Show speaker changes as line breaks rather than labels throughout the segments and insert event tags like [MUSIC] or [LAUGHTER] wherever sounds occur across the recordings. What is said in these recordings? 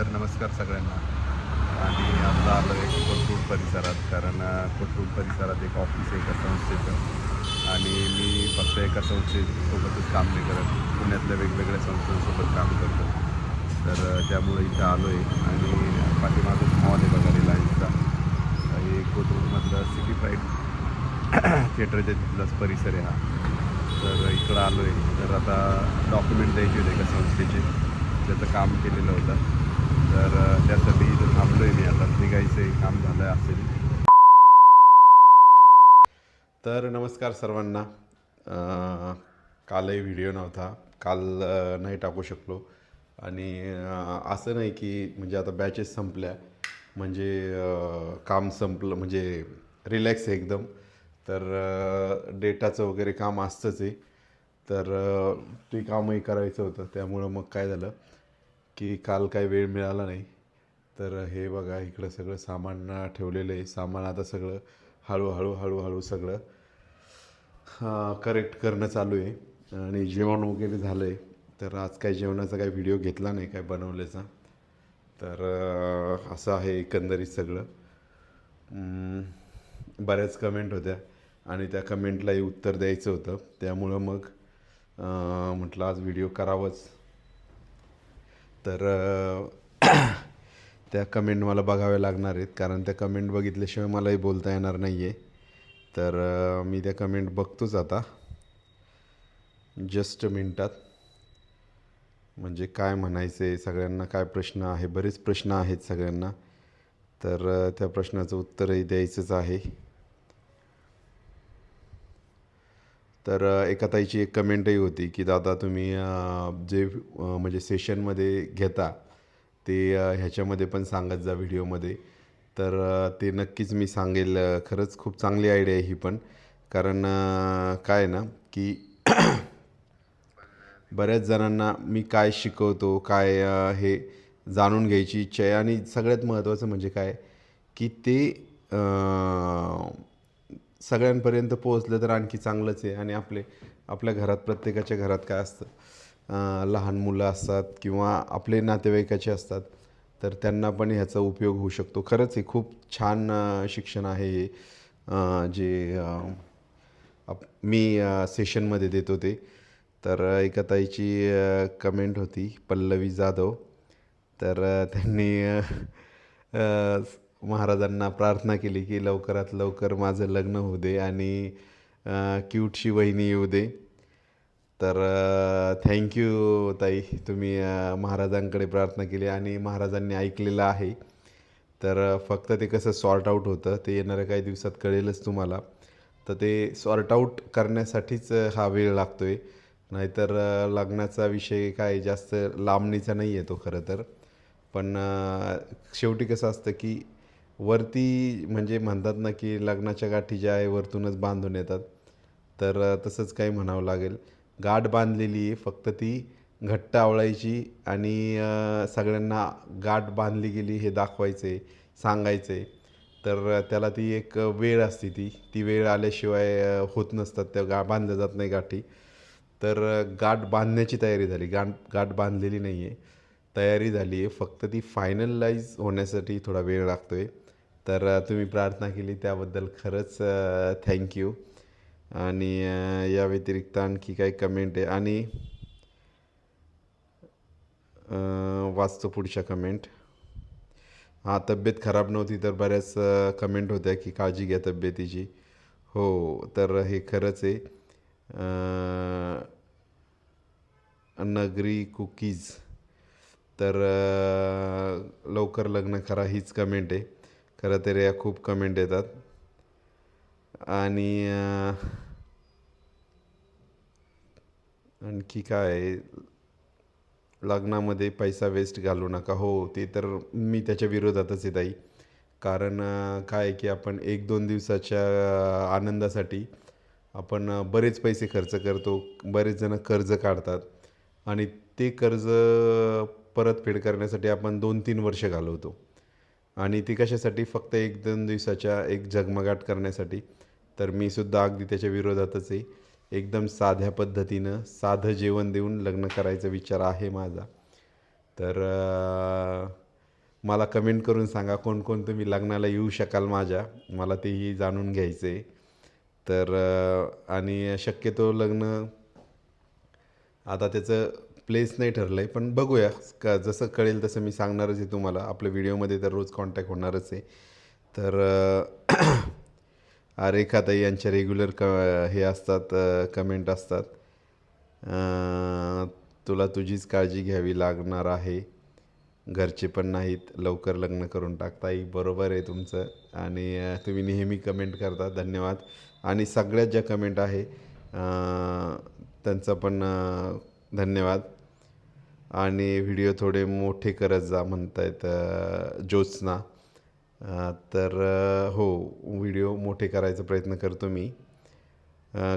तर नमस्कार सगळ्यांना. आणि आता आलो आहे कोथरूड परिसरात कारण कोथरूड परिसरात एक ऑफिस आहे एका संस्थेचं. आणि मी फक्त एका संस्थेसोबतच काम नाही करत. पुण्यातल्या वेगवेगळ्या संस्थांसोबत काम करतो. तर त्यामुळे इथं आलो आहे आणि पाठीमागं मॉल आहे बघा रिलायन्सचा. हे कोथरूडमधलं सिटी प्राईड थिएटरच्या तिथलाच परिसर आहे हा. तर इकडं आलो आहे तर आता डॉक्युमेंट द्यायचे होते एका संस्थेचे. त्याचं काम केलेलं होतं. तर त्यासाठी इथं थांबलो आहे मी आता. निघायचं आहे काम झालं असेल. तर नमस्कार सर्वांना. कालही व्हिडिओ नव्हता. काल नाही टाकू शकलो. आणि असं नाही की म्हणजे आता बॅचेस संपल्या. म्हणजे काम संपलं म्हणजे रिलॅक्स आहे एकदम. तर डेटाचं वगैरे काम असतंच आहे. तर ते कामही करायचं होतं. त्यामुळं मग काय झालं? की काल काही वेळ मिळाला नाही. तर हे बघा इकडं सगळं सामान ठेवलेलं आहे. सामान आता सगळं हळूहळू हळूहळू सगळं करेक्ट करणं चालू आहे. आणि जेवण वगैरे झालं आहे तर आज काही जेवणाचा काही व्हिडिओ घेतला नाही काय बनवल्याचा. तर असं आहे एकंदरीत सगळं. बऱ्याच कमेंट होत्या. आणि त्या कमेंटलाही उत्तर द्यायचं होतं. त्यामुळं मग म्हटलं आज व्हिडिओ करावंच. तर [CLEARS THROAT] त्या कमेंट मला बघाव्या लागणार आहेत. कारण त्या कमेंट बघितल्याशिवाय मलाही बोलता येणार नाही आहे तर मी त्या कमेंट बघतोच आता. जस्ट मिनटात म्हणजे काय म्हणायचं आहे सगळ्यांना काय प्रश्न आहे? बरेच प्रश्न आहेत सगळ्यांना. तर त्या प्रश्नाचं उत्तरही द्यायचंच आहे. तर अ, एका ताईची एक कमेंटही होती की दादा तुम्ही जे म्हणजे सेशनमध्ये घेता ते ह्याच्यामध्ये पण सांगत जा व्हिडिओमध्ये. तर ते नक्कीच मी सांगेल. खरंच खूप चांगली आयडिया आहे ही पण. कारण काय आहे ना की [CLEARS THROAT] बऱ्याच जणांना मी काय शिकवतो काय हे जाणून घ्यायची इच्छा आहे. आणि सगळ्यात महत्त्वाचं म्हणजे काय की ते सगळ्यांपर्यंत पोहोचलं तर आणखी चांगलंच आहे. आणि आपले आपल्या घरात प्रत्येकाच्या घरात काय असतं? लहान मुलं असतात किंवा आपले नातेवाईकाचे असतात तर त्यांना पण ह्याचा उपयोग होऊ शकतो. खरंच हे खूप छान शिक्षण आहे हे. जे आप मी सेशनमध्ये देतो ते. तर एका ताईची कमेंट होती पल्लवी जाधव. तर त्यांनी महाराजांना प्रार्थना केली की लवकरात लवकर माझं लग्न होऊ दे आणि क्यूटशी वहिनी येऊ दे. तर थँक्यू ताई. तुम्ही महाराजांकडे प्रार्थना केली आणि महाराजांनी ऐकलेलं आहे. तर फक्त ते कसं सॉर्ट आऊट होतं ते येणाऱ्या काही दिवसात कळेलच तुम्हाला. तर ते सॉर्ट आऊट करण्यासाठीच हा वेळ लागतो आहे नाहीतर लग्नाचा विषय काय जास्त लांबणीचा नाही आहे तो खरं तर. पण शेवटी कसं असतं की वरती म्हणजे म्हणतात ना की लग्नाच्या गाठी ज्या आहे वरतूनच बांधून येतात. तर तसंच काही म्हणावं लागेल. गाठ बांधलेली आहे फक्त ती घट्ट आवळायची आणि सगळ्यांना गाठ बांधली गेली हे दाखवायचे सांगायचे. तर त्याला ती एक वेळ असते ती. ती वेळ आल्याशिवाय होत नसतात. त्या गा बांधल्या जात नाही गाठी. तर गाठ बांधण्याची तयारी झाली. गाठ गाठ बांधलेली नाही आहे तयारी झाली आहे. फक्त ती फायनलाइज होण्यासाठी थोडा वेळ लागतो आहे तर तुम्ही प्रार्थना केली त्याबद्दल खरंच थँक्यू आणि या व्यतिरिक्त आणखी काही कमेंट आहे. आणि वाचतो पुढच्या कमेंट हां तब्येत खराब नव्हती तर बऱ्याच कमेंट होत्या की काळजी घ्या तब्येतीची. हो तर हे खरंच आहे. नगरी कुकीज. तर लवकर लग्न करा हीच कमेंट आहे. खरं तर या खूप कमेंट येतात. आणि आणखी काय? लग्नामध्ये पैसा वेस्ट घालू नका. हो ते तर मी त्याच्या विरोधातच आहे कारण काय आहे की आपण एक दोन दिवसाच्या आनंदासाठी आपण बरेच पैसे खर्च करतो. बरेच जण कर्ज काढतात. आणि ते कर्ज परतफेड करण्यासाठी आपण दोन तीन वर्ष घालवतो. आणि ती कशासाठी? फक्त एक दोन दिवसाच्या एक झगमगाट करण्यासाठी. तर मी सुद्धा अगदी त्याच्या विरोधातच आहे. एकदम साध्या पद्धतीनं साधं जेवण देऊन लग्न करायचा विचार आहे माझा. तर मला कमेंट करून सांगा कोण कोण तुम्ही लग्नाला येऊ शकाल माझ्या. मला तेही जाणून घ्यायचं आहे तर आणि शक्यतो लग्न आता त्याचं प्लेस नाही ठरलं आहे पण बघूया. का जसं कळेल तसं मी सांगणारच आहे तुम्हाला. आपल्या व्हिडिओमध्ये तर रोज कॉन्टॅक्ट होणारच आहे. तर अ, [CLEARS THROAT] रेखाताई यांच्या रेग्युलर क हे असतात कमेंट असतात. तुला तुझीच काळजी घ्यावी लागणार आहे. घरचे पण नाहीत. लवकर लग्न करून टाकताई बरोबर आहे तुमचं. आणि तुम्ही नेहमी कमेंट करता. धन्यवाद. आणि सगळ्यात ज्या कमेंट आहे त्यांचा पण धन्यवाद. आणि व्हिडिओ थोडे मोठे करत जा म्हणतायत ज्योत्सना. तर हो व्हिडिओ मोठे करायचा प्रयत्न करतो मी.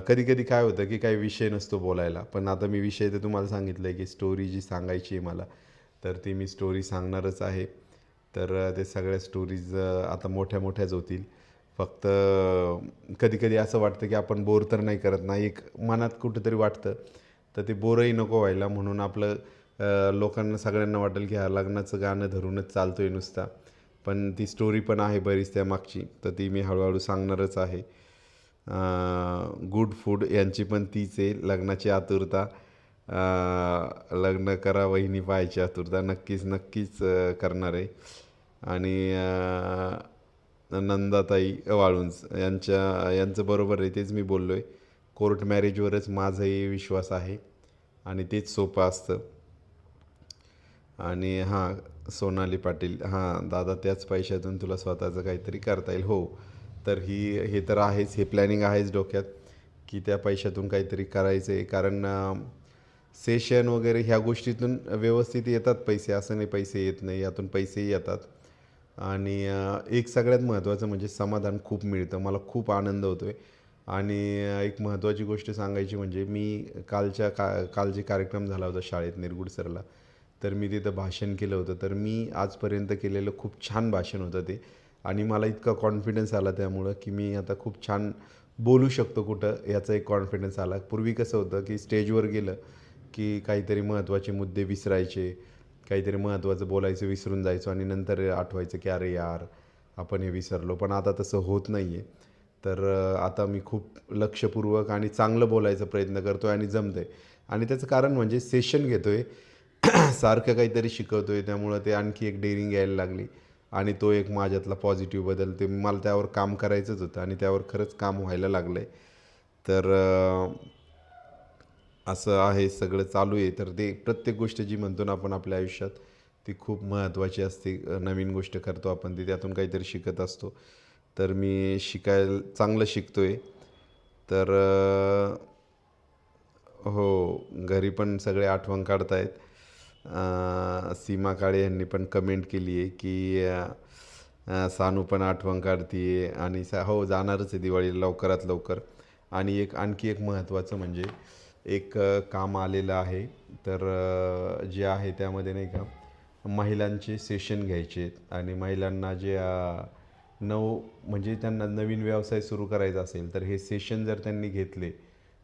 कधी कधी काय होतं की काही विषय नसतो बोलायला. पण आता मी विषय तर तुम्हाला सांगितलं आहे की स्टोरी जी सांगायची आहे मला तर ती मी स्टोरी सांगणारच आहे. तर ते सगळ्या स्टोरीज आता मोठ्या मोठ्याच होतील. फक्त कधी कधी असं वाटतं की आपण बोर तर नाही करत. नाही एक मनात कुठंतरी वाटतं. तर ते बोरही नको व्हायला म्हणून आपलं लोकांना सगळ्यांना वाटेल की हा लग्नाचं गाणं धरूनच चालतो आहे नुसता. पण ती स्टोरी पण आहे बरीच त्यामागची तर ती मी हळूहळू सांगणारच आहे. गुड फूड यांची पण तीच आहे लग्नाची आतुरता. लग्न करा वहिनी पाहायची आतुरता. नक्कीच नक्कीच करणार आहे. आणि नंदाताई वाळुंज यांच्या यांचं बरोबर आहे तेच मी बोललो आहे कोर्ट मॅरेजवरच माझाही विश्वास आहे. आणि तेच सोपं असतं. आणि हां सोनाली पाटील हां दादा त्याच पैशातून तुला स्वतःचं काहीतरी करता येईल. हो तर ही हे तर आहेच हे प्लॅनिंग आहेच डोक्यात की त्या पैशातून काहीतरी करायचं आहे कारण सेशन वगैरे ह्या गोष्टीतून व्यवस्थित येतात पैसे असं नाही पैसे येत नाही यातून पैसेही येतात. आणि एक सगळ्यात महत्त्वाचं म्हणजे समाधान खूप मिळतं. मला खूप आनंद होतो आहे आणि एक महत्त्वाची गोष्ट सांगायची म्हणजे मी कालच्या का काल जे कार्यक्रम झाला होता शाळेत निरगुड सरला तर मी तिथं भाषण केलं होतं. तर मी आजपर्यंत केलेलं खूप छान भाषण होतं ते. आणि मला इतका कॉन्फिडन्स आला त्यामुळं की मी आता खूप छान बोलू शकतो कुठं याचा एक कॉन्फिडन्स आला. पूर्वी कसं होतं की स्टेजवर गेलं की काहीतरी महत्त्वाचे मुद्दे विसरायचे काहीतरी महत्त्वाचं बोलायचं विसरून जायचो आणि नंतर आठवायचं की अरे यार आपण हे विसरलो. पण आता तसं होत नाही आहे तर आता मी खूप लक्षपूर्वक आणि चांगलं बोलायचा प्रयत्न करतो आहे आणि जमतं आहे आणि त्याचं कारण म्हणजे सेशन घेतो आहे [CLEARS THROAT] सारखं काहीतरी शिकवतो आहे त्यामुळं ते आणखी एक डेअरिंग यायला लागली. आणि तो एक माझ्यातला पॉझिटिव्ह बदल ते मला त्यावर काम करायचंच होतं आणि त्यावर खरंच काम व्हायला लागलं आहे तर असं आहे सगळं चालू आहे. तर ते प्रत्येक गोष्ट जी म्हणतो ना आपण आपल्या आयुष्यात ती खूप महत्त्वाची असते. नवीन गोष्ट करतो आपण ती त्यातून काहीतरी शिकत असतो. तर मी शिकायला चांगलं शिकतो आहे तर हो घरी पण सगळे आठवण काढतायत. आहेत सीमा काळे यांनी पण कमेंट केली आहे की सानू पण आठवण काढते आणि सा हो जाणारच आहे दिवाळीला लवकरात लवकर. आणि एक आणखी एक महत्त्वाचं म्हणजे एक काम आलेलं आहे. तर जे आहे त्यामध्ये नाही का महिलांचे सेशन घ्यायचे आहेत. आणि महिलांना जे नऊ म्हणजे त्यांना नवीन व्यवसाय सुरू करायचा असेल तर हे सेशन जर त्यांनी घेतले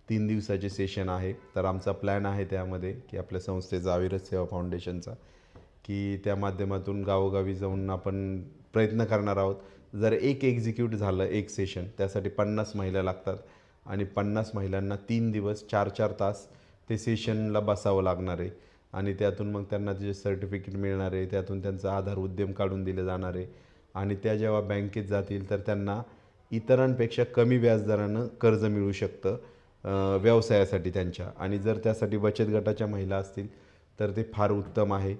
तीन दिवसाचे सेशन आहे. तर आमचा प्लॅन आहे त्यामध्ये की आपल्या संस्थेचा अविरत सेवा फाउंडेशनचा की त्या माध्यमातून गावोगावी जाऊन आपण प्रयत्न करणार आहोत. जर एक एक्झिक्यूट झालं एक सेशन त्यासाठी पन्नास महिला लागतात. आणि पन्नास महिलांना तीन दिवस चार चार तास ते सेशनला बसावं लागणार आहे. आणि त्यातून मग त्यांना जे सर्टिफिकेट मिळणार आहे त्यातून त्यांचा आधार उद्यम काढून दिले जाणार आहे. आणि त्या जेव्हा बँकेत जातील तर त्यांना इतरांपेक्षा कमी व्याजदरानं कर्ज मिळू शकतं. व्यवसायासाठी त्यांच्या. आणि जर त्यासाठी बचत गटाच्या महिला असतील तर ते फार उत्तम आहे.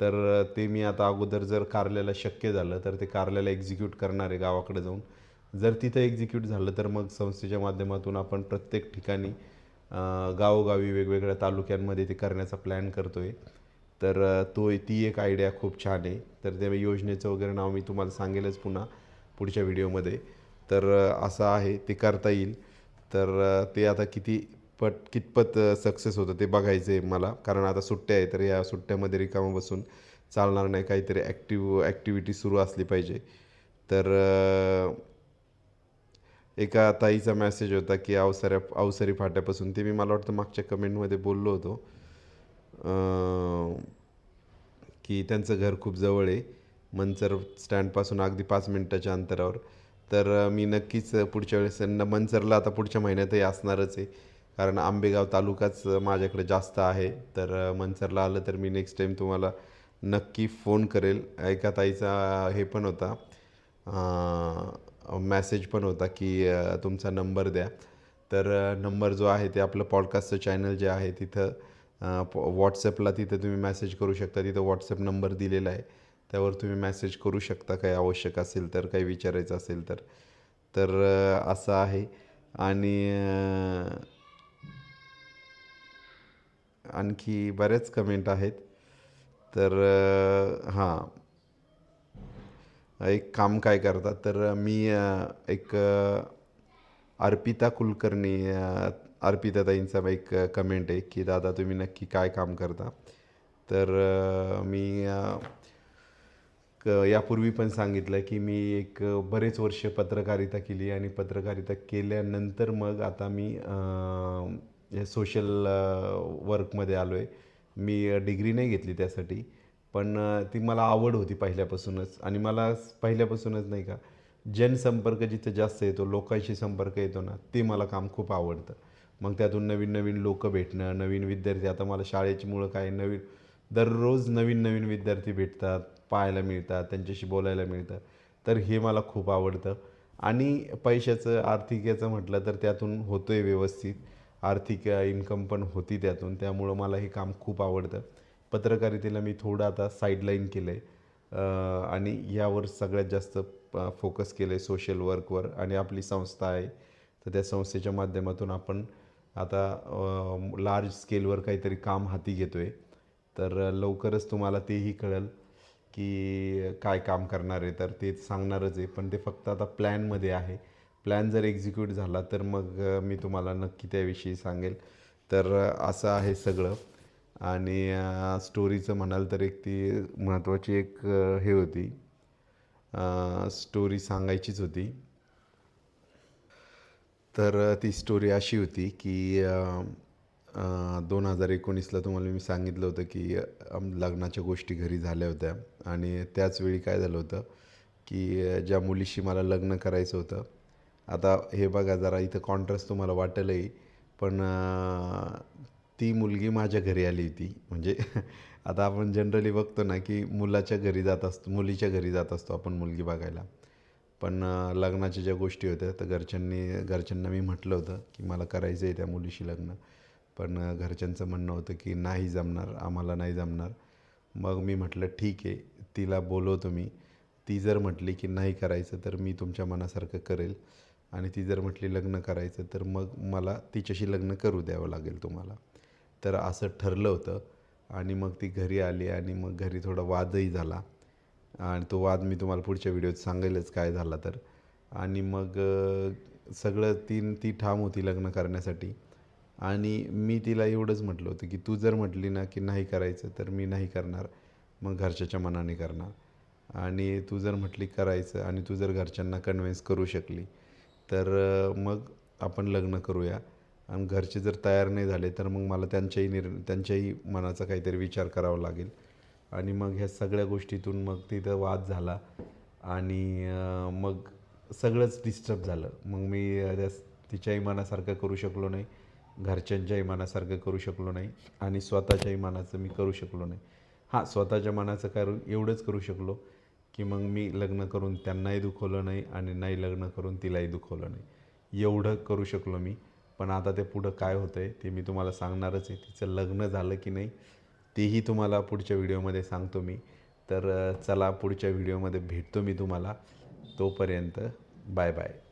तर ते मी आता अगोदर जर कारल्याला शक्य झालं तर ते कारल्याला एक्झिक्यूट करणार आहे गावाकडे जाऊन. जर तिथं एक्झिक्यूट झालं तर मग संस्थेच्या माध्यमातून आपण प्रत्येक ठिकाणी गावोगावी वेगवेगळ्या तालुक्यांमध्ये ते करण्याचा प्लॅन करतो आहे तर तो ती एक आयडिया खूप छान आहे. तर त्या योजनेचं वगैरे नाव मी तुम्हाला सांगेलच पुन्हा पुढच्या व्हिडिओमध्ये तर असं आहे ते करता येईल. तर ते आता किती पट कितपत सक्सेस होतं ते बघायचं आहे मला. कारण आता सुट्ट्या आहे तर या सुट्ट्यामध्ये रिकामं बसून चालणार नाही. काहीतरी ॲक्टिव ॲक्टिव्हिटी सुरू असली पाहिजे. तर एका ताईचा मेसेज होता की अवसऱ्या अवसरी फाट्यापासून. ते मी मला वाटतं मागच्या कमेंटमध्ये बोललो होतो. की त्यांचं घर खूप जवळ आहे. मंचर स्टँडपासून अगदी पाच मिनटाच्या अंतरावर. तर मी नक्कीच पुढच्या वेळेस न सरला आता पुढच्या महिन्यातही असणारच आहे. कारण आंबेगाव तालुकाच माझ्याकडे जास्त आहे. तर मंचरला आलं तर मी नेक्स्ट टाईम तुम्हाला नक्की फोन करेल. एका ताईचा हे पण होता मॅसेज पण होता की तुमचा नंबर द्या. तर नंबर जो आहे ते आपलं पॉडकास्टचं चॅनल जे आहे तिथं व्हॉट्सअपला तिथं तुम्ही मॅसेज करू शकता. तिथं व्हॉट्सअप नंबर दिलेला आहे. त्यावर तुम्ही मॅसेज करू शकता. काही आवश्यक असेल तर काही विचारायचं असेल तर. तर असं आहे. आणि आणखी बऱ्याच कमेंट आहेत. तर हां. एक काम काय करतात? तर मी एक अर्पिता कुलकर्णी अ, अर्पिताताईंचा एक कमेंट आहे की दादा तुम्ही नक्की काय काम करता? तर मी क यापूर्वी पण सांगितलं की मी एक बरेच वर्ष पत्रकारिता केली आणि पत्रकारिता केल्यानंतर मग आता मी सोशल वर्कमध्ये आलो आहे मी डिग्री नाही घेतली त्यासाठी पण ती मला आवड होती पहिल्यापासूनच आणि मला पहिल्यापासूनच नाही का जनसंपर्क जिथं जास्त येतो लोकांशी संपर्क येतो ना ते मला काम खूप आवडतं. मग त्यातून नवीन नवीन लोक भेटणं नवीन विद्यार्थी आता मला शाळेची मुळं काय नवीन दररोज नवीन नवीन विद्यार्थी भेटतात. पाहायला मिळतात त्यांच्याशी बोलायला मिळतं. तर हे मला खूप आवडतं. आणि पैशाचं आर्थिक याचं म्हटलं तर त्यातून होतो आहे व्यवस्थित. आर्थिक इन्कम पण होती त्यातून. त्यामुळं मला हे काम खूप आवडतं. पत्रकारितेला मी थोडं आता साईडलाईन केलं आहे आणि यावर सगळ्यात जास्त फोकस केलं आहे सोशल वर्कवर आणि आपली संस्था आहे. तर त्या संस्थेच्या माध्यमातून आपण आता लार्ज स्केलवर काहीतरी काम हाती घेतो आहे तर लवकरच तुम्हाला तेही कळेल. की काय काम करणार आहे तर ते सांगणारच आहे. पण ते फक्त आता प्लॅनमध्ये आहे. प्लॅन जर एक्झिक्यूट झाला तर मग मी तुम्हाला नक्की त्याविषयी सांगेल. तर असं आहे सगळं. आणि स्टोरीचं म्हणाल तर एक ती महत्त्वाची एक हे होती. स्टोरी सांगायचीच होती. तर ती स्टोरी अशी होती की दोन हजार एकोणीसला तुम्हाला मी सांगितलं होतं की लग्नाच्या गोष्टी घरी झाल्या होत्या. आणि त्याचवेळी काय झालं होतं की ज्या मुलीशी मला लग्न करायचं होतं आता हे बघा जरा इथं कॉन्ट्रास्ट तुम्हाला वाटेलही पण ती मुलगी माझ्या घरी आली होती. म्हणजे [LAUGHS] आता आपण जनरली बघतो ना की मुलाच्या घरी जात असतो मुलीच्या घरी जात असतो आपण मुलगी बघायला. पण लग्नाच्या ज्या गोष्टी होत्या तर घरच्यांनी घरच्यांना मी म्हटलं होतं की मला करायचं आहे त्या मुलीशी लग्न. पण घरच्यांचं म्हणणं होतं की नाही जमणार आम्हाला नाही जमणार. मग मी म्हटलं ठीक आहे. तिला बोलवतो मी ती जर म्हटली की नाही करायचं तर मी तुमच्या मनासारखं करेल आणि ती जर म्हटली लग्न करायचं तर मग मला तिच्याशी लग्न करू द्यावं लागेल तुम्हाला. तर असं ठरलं होतं आणि मग ती घरी आली आणि मग घरी थोडा वादही झाला आणि तो वाद मी तुम्हाला पुढच्या व्हिडिओत सांगेलच काय झाला तर. आणि मग सगळं ती ती ठाम होती लग्न करण्यासाठी आणि मी तिला एवढंच म्हटलं होतं की तू जर म्हटली ना की नाही करायचं तर मी नाही करणार. मग घरच्याच्या मनाने करणार. आणि तू जर म्हटली करायचं आणि तू जर घरच्यांना कन्व्हिन्स करू शकली तर मग आपण लग्न करूया. आणि घरचे जर तयार नाही झाले तर मग मला त्यांच्याही निर त्यांच्याही मनाचा काहीतरी विचार करावा लागेल. आणि मग ह्या सगळ्या गोष्टीतून मग तिथं वाद झाला आणि मग सगळंच डिस्टर्ब झालं. मग मी त्या तिच्याही मनासारखं करू शकलो नाही घरच्यांच्याही मनासारखं करू शकलो नाही आणि स्वतःच्याही मनाचं मी करू शकलो नाही. हां स्वतःच्या मनाचं कारण एवढंच करू शकलो की मग मी लग्न करून त्यांनाही दुखवलं नाही आणि नाही लग्न करून तिलाही दुखवलं नाही. एवढं करू शकलो मी. पण आता ते पुढं काय होतं आहे ते मी तुम्हाला सांगणारच आहे. तिचं लग्न झालं की नाही तेही तुम्हाला पुढच्या व्हिडिओमध्ये सांगतो मी. तर चला पुढच्या व्हिडिओमध्ये भेटतो मी तुम्हाला. तोपर्यंत बाय बाय.